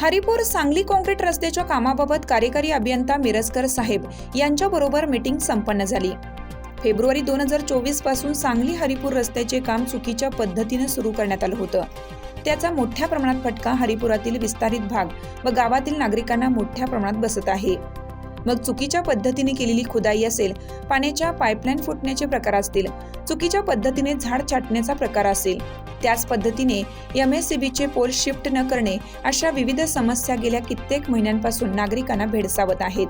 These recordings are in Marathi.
हरिपूर सांगली काँक्रीट रस्त्याच्या कामाबाबत कार्यकारी अभियंता मिरजकर साहेब यांच्याबरोबर मीटिंग संपन्न झाली. फेब्रुवारी दोन हजार चोवीसपासून सांगली हरिपूर रस्त्याचे काम चुकीच्या पद्धतीने सुरू करण्यात आलं होतं. त्याचा मोठ्या प्रमाणात फटका हरिपुरातील विस्तारित भाग व गावातील नागरिकांना मोठ्या प्रमाणात बसत आहे. मग चुकीच्या पद्धतीने केलेली खुदाई असेल पाण्याच्या पाईपलाईन फुटण्याचे प्रकार असतील चुकीच्या पद्धतीने झाड छाटण्याचा प्रकार असेल त्याच पद्धतीने एम एस सी बीचे पोल शिफ्ट न करणे अशा विविध समस्या गेल्या कित्येक महिन्यांपासून नागरिकांना भेडसावत आहेत.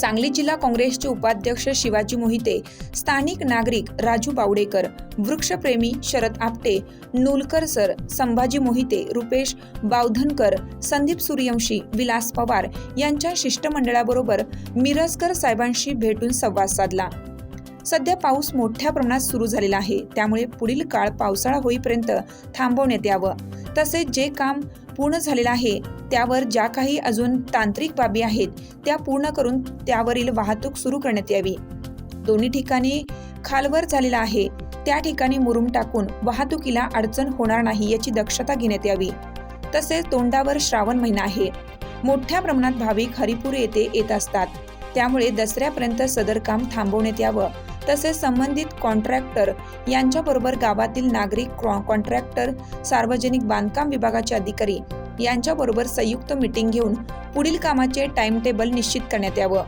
सांगली जिल्हा काँग्रेसचे उपाध्यक्ष शिवाजी मोहिते स्थानिक नागरिक राजू बावडेकर वृक्षप्रेमी शरद आपटे नूलकर सर संभाजी मोहिते रुपेश बावधनकर संदीप सूर्यवंशी विलास पवार यांच्या शिष्टमंडळाबरोबर मिरजकर साहेबांशी भेटून संवाद साधला. सध्या पाऊस मोठ्या प्रमाणात सुरू झालेला आहे. त्यामुळे पुढील काळ पावसाळा होईपर्यंत थांबवण्यात यावं. तसेच जे काम पूर्ण झालेलं आहे त्यावर ज्या काही अजून तांत्रिक बाबी आहेत त्या पूर्ण करून त्यावरील वाहतूक सुरू करण्यात यावी. दोन्ही ठिकाणी खालवर झालेला आहे. त्या ठिकाणी मुरुम टाकून वाहतुकीला अडचण होणार नाही याची दक्षता घेण्यात यावी. तसेच तोंडावर श्रावण महिना आहे. मोठ्या प्रमाणात भाविक हरिपूर येथे येत असतात. त्यामुळे दसऱ्यापर्यंत सदर काम थांबवण्यात यावं. तसेच संबंधित कॉन्ट्रॅक्टर यांच्याबरोबर गावातील नागरिक कॉन्ट्रॅक्टर सार्वजनिक बांधकाम विभागाचे अधिकारी यांच्याबरोबर संयुक्त मीटिंग घेऊन पुढील कामाचे टाइमटेबल निश्चित करण्यात यावं.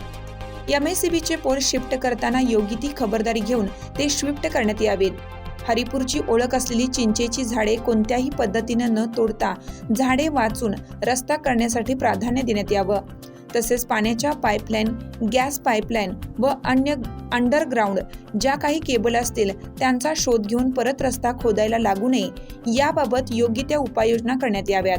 एम एस सी बीचे पोल शिफ्ट करताना योग्य ती खबरदारी घेऊन ते शिफ्ट करण्यात यावेत. हरिपूरची ओळख असलेली चिंचेची झाडे कोणत्याही पद्धतीनं न तोडता झाडे वाचून रस्ता करण्यासाठी प्राधान्य देण्यात यावं. तसेच पाण्याच्या पाईपलाईन गॅस पाईपलाईन व अन्य अंडरग्राऊंड ज्या काही केबल असतील त्यांचा शोध घेऊन परत रस्ता खोदायला लागू नये. याबाबत योग्य त्या उपाययोजना करण्यात याव्यात.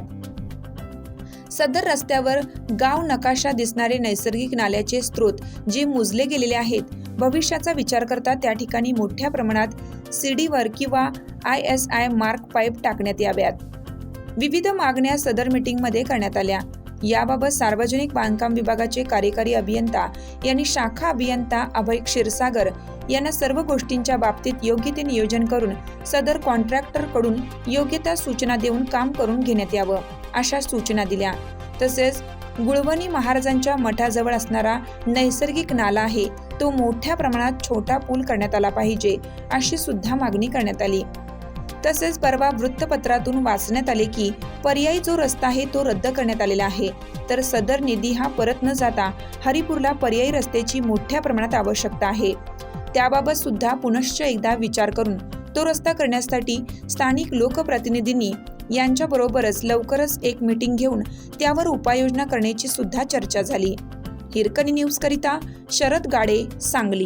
सदर रस्त्यावर गाव नकाशा दिसणारे नैसर्गिक नाल्याचे स्रोत जे मोजले गेलेले आहेत भविष्याचा विचार करता त्या ठिकाणी मोठ्या प्रमाणात सीडीवर किंवा I S I mark pipe टाकण्यात याव्यात. विविध मागण्या सदर मीटिंगमध्ये करण्यात आल्या. याबाबत सार्वजनिक बांधकाम विभागाचे कार्यकारी अभियंता यांनी शाखा अभियंता अभय क्षीरसागर यांना सर्व गोष्टींच्या बाबतीत योग्य ते नियोजन करून सदर कॉन्ट्रॅक्टरकडून योग्य त्या सूचना देऊन काम करून घेण्यात यावं अशा सूचना दिल्या. तसेच गुळवणी महाराजांच्या मठाजवळ असणारा नैसर्गिक नाला आहे तो मोठ्या प्रमाणात छोटा पूल करण्यात आला पाहिजे अशी सुद्धा मागणी करण्यात आली. तसेच परवा वृत्तपत्रातून वाचण्यात आले की पर्यायी जो रस्ता आहे तो रद्द करण्यात आलेला आहे. तर सदर निधी हा परत न जाता हरिपूरला पर्यायी रस्त्याची मोठ्या प्रमाणात आवश्यकता आहे. त्याबाबत सुद्धा पुनश्च एकदा विचार करून तो रस्ता करण्यासाठी स्थानिक लोकप्रतिनिधींनी यांच्याबरोबरच लवकरच एक मीटिंग घेऊन त्यावर उपाययोजना करण्याची सुद्धा चर्चा झाली. हिरकणी न्यूज करिता शरद गाडे सांगली.